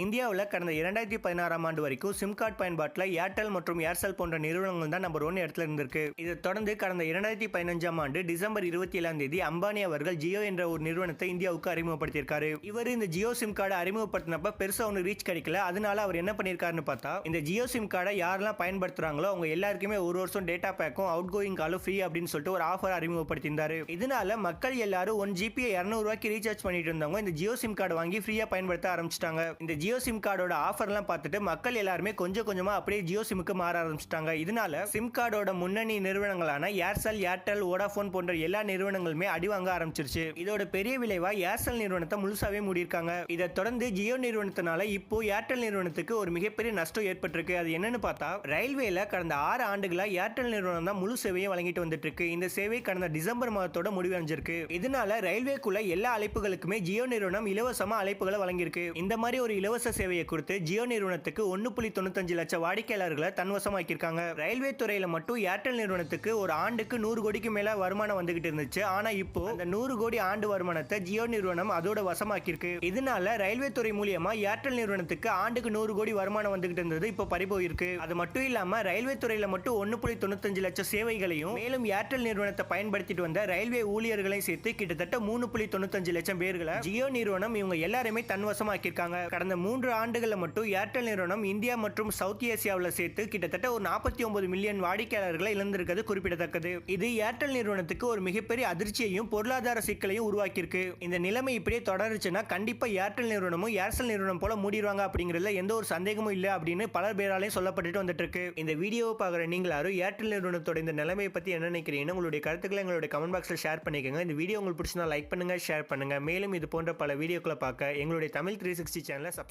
இந்தியாவில் கடந்த இரண்டாயிரத்தி பதினாறாம் ஆண்டு வரைக்கும் சிம் கார்டு பயன்பாட்டில் ஏர்டெல் மற்றும் ஏர்செல் போன்ற நிறுவனங்கள் தான் நம்பர் ஒன் இடத்துல இருந்திருக்கு. இதை தொடர்ந்து கடந்த இரண்டாயிரத்தி பதினஞ்சாம் ஆண்டு டிசம்பர் இருபத்தி ஏழாம் தேதி அம்பானி அவர்கள் ஜியோ என்ற ஒரு நிறுவனத்தை இந்தியாவுக்கு அறிமுகப்படுத்தியிருக்காரு. இவர் இந்த ஜியோ சிம் கார்டை அறிமுகப்படுத்தினப்ப பெருசாக ஒன்று ரீச் கிடைக்கல. அதனால அவர் என்ன பண்ணியிருக்காருன்னு பார்த்தா இந்த ஜியோ சிம் கார்டை யாரெல்லாம் பயன்படுத்துறாங்களோ அவங்க எல்லாருக்குமே ஒரு வருஷம் டேட்டா பேக்கும் அவுட் கோயிங் காலும் ஃப்ரீ அப்படின்னு சொல்லிட்டு ஒரு ஆஃபர் அறிமுகப்படுத்தியிருந்தாரு. இதனால மக்கள் எல்லாரும் ஒன் ஜிபி இரநூறுவாய்க்கு ரீசார்ஜ் பண்ணிட்டு இருந்தவங்க இந்த ஜியோ சிம் கார்டு வாங்கி ஃப்ரீயாக பயன்படுத்த ஆரம்பிச்சிட்டாங்க. இந்த ஜியோ சிம் கார்டோட ஆஃபர்லாம் பார்த்துட்டு மக்கள் எல்லாருமே கொஞ்சம் கொஞ்சமாக அப்படியே ஜியோ சிம்முக்கு மாற ஆரம்பிச்சிட்டாங்க. இதனால சிம் கார்டோட முன்னணி நிறுவனங்களான ஏர்செல் ஏர்டெல் வோடாஃபோன் போன்ற எல்லா நிறுவனங்களுமே அடிவாங்க ஆரம்பிச்சிருச்சு. இதோட பெரிய விளைவா ஏர்செல் நிறுவனத்தை முழுசாவே மூடியிருக்காங்க. இதை தொடர்ந்து ஜியோ நிறுவனத்தினால இப்போ ஏர்டெல் நிறுவனத்துக்கு ஒரு மிகப்பெரிய நஷ்டம் ஏற்பட்டிருக்கு. அது என்னன்னு பார்த்தா ரயில்வேல கடந்த ஆறு ஆண்டுகளா ஏர்டெல் நிறுவனம் தான் முழு சேவையை வழங்கிட்டு வந்துட்டு இருக்கு இந்த சேவை கடந்த டிசம்பர் மாதத்தோட முடிவடைஞ்சிருக்கு. இதனால ரயில்வேக்குள்ள எல்லா அழைப்புகளுக்குமே ஜியோ நிறுவனம் இலவசமா அழைப்புகளை வழங்கியிருக்கு. இந்த மாதிரி ஒரு இலவச சேவையை கொடுத்து ஜியோ நிறுவனத்துக்கு ஒன்னு புள்ளி தொண்ணூத்தஞ்சு லட்சம் வாடிக்கையாளர்களை தன்வசமாக்கியிருக்காங்க. ரயில்வே துறையில் மட்டும் ஏர்டெல் நிறுவனத்துக்கு ஒரு ஆண்டுக்கு நூறு கோடிக்கு மேலே வருமானம் வந்துகிட்டு இருந்துச்சு. ஆனா இப்போ அந்த நூறு கோடி ஆண்டு வருமானத்தை ஜியோ நிறுவனம் அதோட வசமாக்கியிருக்கு. இதனால ரயில்வே துறை மூலியமா ஏர்டெல் நிறுவனத்துக்கு ஆண்டுக்கு நூறு கோடி வருமானம் வந்துகிட்டு இருந்தது இப்போ பறிபோயிருக்கு. அது மட்டும் இல்லாமல் ரயில்வே துறையில் மட்டும் ஒன்று புள்ளி தொண்ணூத்தஞ்சு லட்சம் சேவைகளையும் மேலும் ஏர்டெல் நிறுவனத்தை பயன்படுத்திட்டு வந்த ரயில்வே ஊழியர்களையும் சேர்த்து கிட்டத்தட்ட மூணு புள்ளி தொண்ணூத்தஞ்சு லட்சம் பேர்களை ஜியோ நிறுவனம் இவங்க எல்லாருமே தன்வசமாக்கியிருக்காங்க. கடந்த மூன்று ஆண்டுகளில் மட்டும் ஏர்டெல் நிறுவனம் இந்தியா மற்றும் சவுத் ஏசியாவில் சேர்த்து கிட்டத்தட்ட ஒரு நாற்பத்தி ஒன்பது மில்லியன் வாடிக்கையாளர்களை இழந்திருக்கிறது குறிப்பிடத்தக்கது. இது ஏர்டெல் நிறுவனத்துக்கு ஒரு மிகப்பெரிய அதிர்ச்சியையும் பொருளாதார சிக்கலையும் உருவாக்கியிருக்கு. இந்த நிலைமை இப்படியே தொடருச்சுன்னா கண்டிப்பா ஏர்டெல் நிறுவனமும் ஏர்செல் நிறுவனம் போல மூடிடுவாங்க அப்படிங்கிறதுல எந்த ஒரு சந்தேகமும் இல்லை அப்படின்னு பலர் பேராலையும் சொல்லப்பட்டுட்டு வந்துட்டு இருக்கு இந்த வீடியோவை பார்க்குற நீங்கள் யாரும் ஏர்டெல் நிறுவனத்தோட இந்த நிலைமையை பத்தி என்ன நினைக்கிறீங்கன்னா உங்களுடைய கருத்துக்களை எங்களுடைய கமெண்ட் பாக்ஸில் ஷேர் பண்ணிக்கோங்க. இந்த வீடியோ உங்களுக்கு பிடிச்சினா லைக் பண்ணுங்க ஷேர் பண்ணுங்க. மேலும் இது போன்ற பல வீடியோக்களை பார்க்க எங்களுடைய தமிழ் த்ரீ சிக்ஸ்டி சேனலை சப்ஸ்கிரைப்